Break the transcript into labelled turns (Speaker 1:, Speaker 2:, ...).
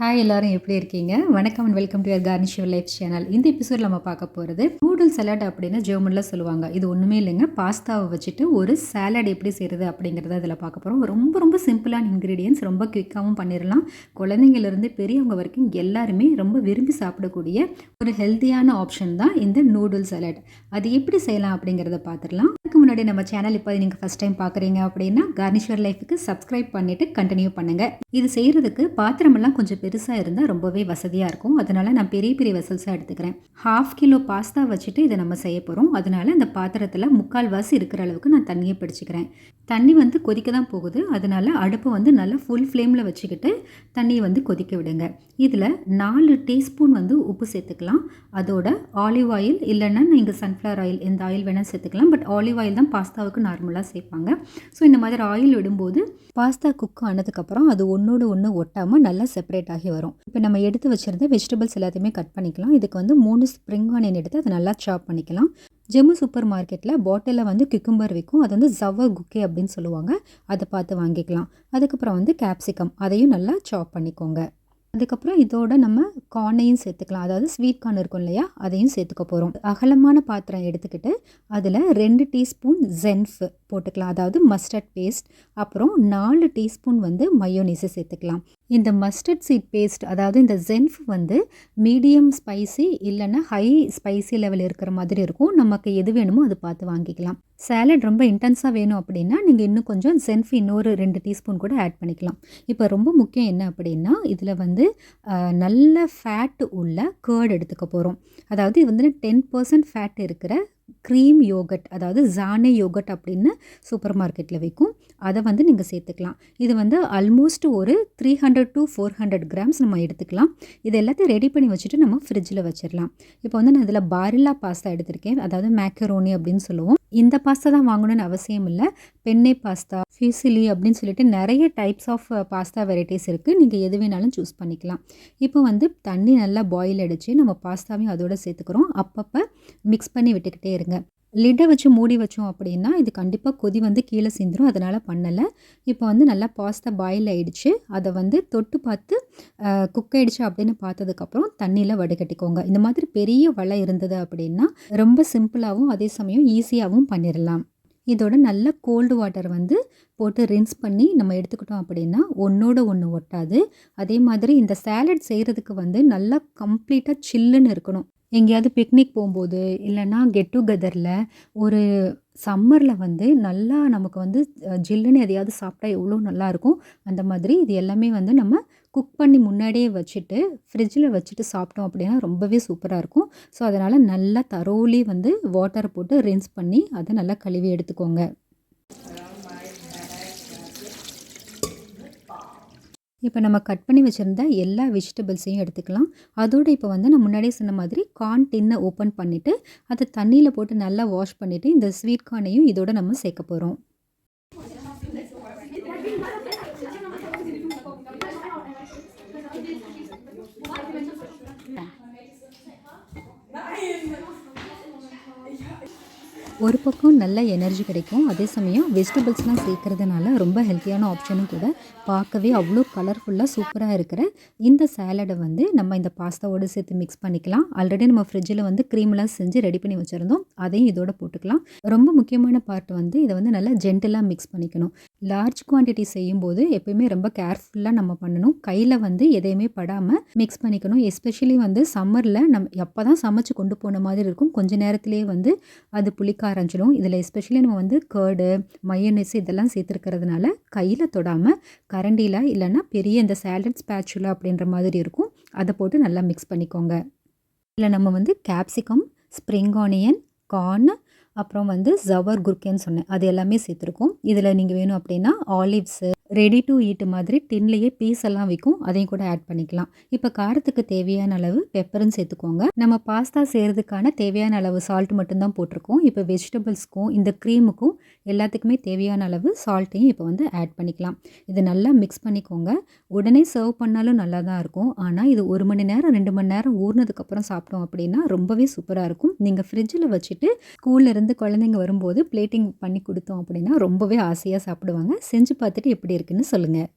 Speaker 1: Hi எல்லாரும் எப்படி இருக்கீங்க? வணக்கம் and welcome to your Cornish life channel இந்த எபிசோட் நம்ம பார்க்க போகிறது நூடுல் சலாட் அப்படின்னு ஜெர்மனில் சொல்லுவாங்க. இது ஒன்றுமே இல்லைங்க. பாஸ்தாவை வச்சுட்டு ஒரு சாலட் எப்படி செய்கிறது அப்படிங்கிறத இதில் பார்க்க போகிறோம் ரொம்ப ரொம்ப சிம்பிளான இன்க்ரீடியன்ஸ் ரொம்ப குயிக்காகவும் பண்ணிடலாம் குழந்தைங்கள்லேருந்து பெரியவங்க வரைக்கும் எல்லாருமே ரொம்ப விரும்பி சாப்பிடக்கூடிய ஒரு ஹெல்த்தியான ஆப்ஷன் தான் இந்த நூடுல் சலாட் அது எப்படி செய்யலாம் அப்படிங்கிறத பார்த்துடலாம். அதுக்கு முன்னாடி நம்ம சேனல் இப்போ நீங்கள் ஃபஸ்ட் டைம் பார்க்குறீங்க அப்படின்னா கார்னிஷ்வர் லைஃபுக்கு சப்ஸ்கிரைப் பண்ணிவிட்டு கண்டினியூ பண்ணுங்கள் இது செய்கிறதுக்கு பாத்திரமெல்லாம் கொஞ்சம் பெருசாக இருந்தால் ரொம்பவே வசதியாக இருக்கும். அதனால் நான் பெரிய பெரிய வெசல்ஸாக எடுத்துக்கிறேன். ஹாஃப் கிலோ பாஸ்தா வச்சுட்டு இதை நம்ம செய்ய போகிறோம் அதனால் அந்த பாத்திரத்தில் முக்கால் வாசி இருக்கிற அளவுக்கு நான் தண்ணியை பிடிச்சிக்கிறேன். தண்ணி வந்து கொதிக்க தான் போகுது. அதனால் அடுப்பை வந்து நல்லா ஃபுல் ஃப்ளேமில் வச்சுக்கிட்டு தண்ணியை வந்து கொதிக்க விடுங்க. இதில் நாலு டீஸ்பூன் வந்து உப்பு சேர்த்துக்கலாம். அதோட ஆலிவ் ஆயில் இல்லைன்னா நீங்கள் சன்ஃப்ளவர் ஆயில் எந்த ஆயில் வேணால் சேர்த்துக்கலாம். பட் ஆலிவ் ஆயில் தான் பாஸ்தாவுக்கு நார்மலாக சேர்ப்பாங்க. ஸோ இந்த மாதிரி ஆயில் விடும்போது பாஸ்தா குக் ஆனதுக்கப்புறம் அது ஒன்றோடு ஒன்று ஒட்டாமல் நல்லா செப்பரேட் ஆகி வரும். இப்போ நம்ம எடுத்து வச்சுருந்த வெஜிடபிள்ஸ் எல்லாத்தையுமே கட் பண்ணிக்கலாம். இதுக்கு வந்து மூணு ஸ்ப்ரிங் ஆனியன் எடுத்து அதை நல்லா சாப் பண்ணிக்கலாம். ஜெம்மு சூப்பர் மார்க்கெட்டில் பாட்டிலில் வந்து குக்கும்பர் விற்கும் அது வந்து ஜவ்வர் குக்கே அப்படின்னு சொல்லுவாங்க. அதை பார்த்து வாங்கிக்கலாம். அதுக்கப்புறம் வந்து கேப்சிகம் அதையும் நல்லா சாப் பண்ணிக்கோங்க. அதுக்கப்புறம் இதோட நம்ம கார்னையும் சேர்த்துக்கலாம். அதாவது ஸ்வீட் கார்ன் இருக்கும் இல்லையா? அதையும் சேர்த்துக்க போகிறோம் அகலமான பாத்திரம் எடுத்துக்கிட்டு அதில் ரெண்டு டீஸ்பூன் ஜென்ஃப் போட்டுக்கலாம். அதாவது மஸ்டர்ட் பேஸ்ட் அப்புறம் நாலு டீஸ்பூன் வந்து மயோனீஸை சேர்த்துக்கலாம். இந்த மஸ்டர்ட் சீட் பேஸ்ட் அதாவது இந்த ஜென்ஃப் வந்து மீடியம் ஸ்பைசி இல்லைன்னா ஹை ஸ்பைசி லெவல் இருக்கிற மாதிரி இருக்கும். நமக்கு எது வேணுமோ அது பார்த்து வாங்கிக்கலாம். சேலட் ரொம்ப இன்டென்ஸாக வேணும் அப்படின்னா நீங்கள் இன்னும் கொஞ்சம் சென்ஃபி இன்னொரு ரெண்டு டீஸ்பூன் கூட ஆட் பண்ணிக்கலாம். இப்போ ரொம்ப முக்கியம் என்ன அப்படின்னா இதில் வந்து நல்ல ஃபேட் உள்ள கேர்டு எடுத்துக்க போகிறோம் அதாவது இது வந்து டென் பர்சன்ட் ஃபேட் இருக்கிற க்ரீம் யோகட் அதாவது ஜானே யோகட் அப்படின்னு சூப்பர் மார்க்கெட்டில் விற்கும் அதை வந்து நீங்கள் சேர்த்துக்கலாம். இது வந்து ஆல்மோஸ்ட் ஒரு three hundred to four hundred grams நம்ம எடுத்துக்கலாம். இது எல்லாத்தையும் ரெடி பண்ணி வச்சுட்டு நம்ம ஃப்ரிட்ஜில் வச்சிடலாம் இப்போ வந்து நான் இதில் பாரில்லா பாஸ்தா எடுத்திருக்கேன். அதாவது மேக்கரோனி அப்படின்னு சொல்லுவோம். இந்த பாஸ்தா தான் வாங்கணும்னு அவசியம் இல்லை. பெண்ணை பாஸ்தா ஃபியூசிலி அப்படின்னு சொல்லிட்டு நிறைய டைப்ஸ் ஆஃப் பாஸ்தா வெரைட்டிஸ் இருக்குது நீங்கள் எது வேணாலும் சூஸ் பண்ணிக்கலாம். இப்போ வந்து தண்ணி நல்லா பாயில் அடித்து நம்ம பாஸ்தாவையும் அதோடு சேர்த்துக்கிறோம். அப்பப்போ மிக்ஸ் பண்ணி விட்டுக்கிட்டே இருங்க. லிட்டை வச்சு மூடி வச்சோம் அப்படின்னா இது கண்டிப்பாக கொதி வந்து கீழே சிந்துடும் அதனால் பண்ணலை. இப்போ வந்து நல்லா பாஸ்தா பாயில் ஆகிடுச்சு அதை வந்து தொட்டு பார்த்து குக் ஆகிடுச்சு அப்படின்னு பார்த்ததுக்கப்புறம் தண்ணியில் வடிகட்டிக்கோங்க. இந்த மாதிரி பெரிய வலை இருந்தது அப்படின்னா ரொம்ப சிம்பிளாகவும் அதே சமயம் ஈஸியாகவும் பண்ணிடலாம் இதோட நல்ல கோல்டு வாட்டர் வந்து போட்டு ரின்ஸ் பண்ணி நம்ம எடுத்துக்கிட்டோம் அப்படின்னா ஒன்றோட ஒன்று ஒட்டாது. அதே மாதிரி இந்த சேலட் செய்கிறதுக்கு வந்து நல்லா கம்ப்ளீட்டாக சில்லுன்னு இருக்கணும். எங்கேயாவது பிக்னிக் போகும்போது இல்லைன்னா கெட் டுகெதரில் ஒரு சம்மரில் வந்து நல்லா நமக்கு வந்து ஜில்லுன்னு எதையாவது சாப்பிட்டா எவ்வளோ நல்லாயிருக்கும் அந்த மாதிரி இது எல்லாமே வந்து நம்ம குக் பண்ணி முன்னாடியே வச்சுட்டு ஃப்ரிட்ஜில் வச்சுட்டு சாப்பிட்டோம் அப்படின்னா ரொம்பவே சூப்பராக இருக்கும். ஸோ அதனால் நல்லா தரோலி வந்து வாட்டரை போட்டு ரின்ஸ் பண்ணி அதை நல்லா கழுவி எடுத்துக்கோங்க. இப்போ நம்ம கட் பண்ணி வச்சுருந்த எல்லா வெஜிடபிள்ஸையும் எடுத்துக்கலாம். அதோடு இப்போ வந்து நான் முன்னாடியே சொன்ன மாதிரி கார்ன் டின்னை ஓப்பன் பண்ணிவிட்டு அதை தண்ணியில் போட்டு நல்லா வாஷ் பண்ணிவிட்டு இந்த ஸ்வீட் கார்னையும் இதோட நம்ம சேர்க்க போகிறோம் ஒரு பக்கம் நல்ல எனர்ஜி கிடைக்கும் அதே சமயம் வெஜிடபிள்ஸ்லாம் சேர்க்கறதுனால ரொம்ப ஹெல்த்தியான ஆப்ஷனும் கூட பார்க்கவே அவ்வளோ கலர்ஃபுல்லாக சூப்பராக இருக்கிற இந்த சேலடை வந்து நம்ம இந்த பாஸ்தாவோடு சேர்த்து மிக்ஸ் பண்ணிக்கலாம். ஆல்ரெடி நம்ம ஃப்ரிட்ஜில் வந்து க்ரீம்லாம் செஞ்சு ரெடி பண்ணி வச்சுருந்தோம். அதையும் இதோட போட்டுக்கலாம். ரொம்ப முக்கியமான பார்ட் வந்து இதை வந்து நல்லா ஜென்டலாக மிக்ஸ் பண்ணிக்கணும். லார்ஜ் குவான்டிட்டி செய்யும்போது எப்பயுமே ரொம்ப கேர்ஃபுல்லாக நம்ம பண்ணணும். கையில் வந்து எதையுமே படாமல் மிக்ஸ் பண்ணிக்கணும். எஸ்பெஷலி வந்து சம்மரில் நம்ம எப்போ தான் சமைச்சு கொண்டு போன மாதிரி இருக்கும். கொஞ்ச நேரத்திலே வந்து அது புளிக்க ஆரம்பிச்சிடும் இதில் எஸ்பெஷலி நம்ம வந்து கேர்டு மயோனஸ் இதெல்லாம் சேர்த்துருக்கிறதுனால கையில் தொடாமல் கரண்டியில் இல்லைன்னா பெரிய இந்த சேலட் ஸ்பேச்சுலா அப்படின்ற மாதிரி இருக்கும். அதை போட்டு நல்லா மிக்ஸ் பண்ணிக்கோங்க. இதில் நம்ம வந்து கேப்சிகம் ஸ்ப்ரிங் ஆனியன் கார்ன் அப்புறம் வந்து ஜவர் குர்கேன்னு சொன்னேன். அது எல்லாமே சேர்த்துருக்கோம். இதில் நீங்கள் வேணும் அப்படின்னா ஆலிவ்ஸு ரெடி டு ஈட் மாதிரி டின்லேயே பீஸ் எல்லாம் விற்கும் அதையும் கூட ஆட் பண்ணிக்கலாம். இப்போ காரத்துக்கு தேவையான அளவு பெப்பரும் சேர்த்துக்கோங்க. நம்ம பாஸ்தா செய்கிறதுக்கான தேவையான அளவு சால்ட் மட்டும்தான் போட்டிருக்கோம். இப்போ வெஜிடபிள்ஸ்க்கும் இந்த க்ரீமுக்கும் எல்லாத்துக்குமே தேவையான அளவு சால்ட்டையும் இப்போ வந்து ஆட் பண்ணிக்கலாம். இது நல்லா மிக்ஸ் பண்ணிக்கோங்க. உடனே சர்வ் பண்ணாலும் நல்லா தான் இருக்கும். ஆனால் இது ஒரு மணி நேரம் ரெண்டு மணி நேரம் ஊறினதுக்கப்புறம் சாப்பிட்டோம் அப்படின்னா ரொம்பவே சூப்பராக இருக்கும். நீங்கள் ஃப்ரிட்ஜில் வச்சுட்டு ஸ்கூல்லேருந்து குழந்தைங்க வரும்போது பிளேட்டிங் பண்ணி கொடுத்தோம் அப்படின்னா ரொம்பவே ஆசையாக சாப்பிடுவாங்க. செஞ்சு பார்த்துட்டு எப்படி இருக்குன்னு சொல்லுங்கள்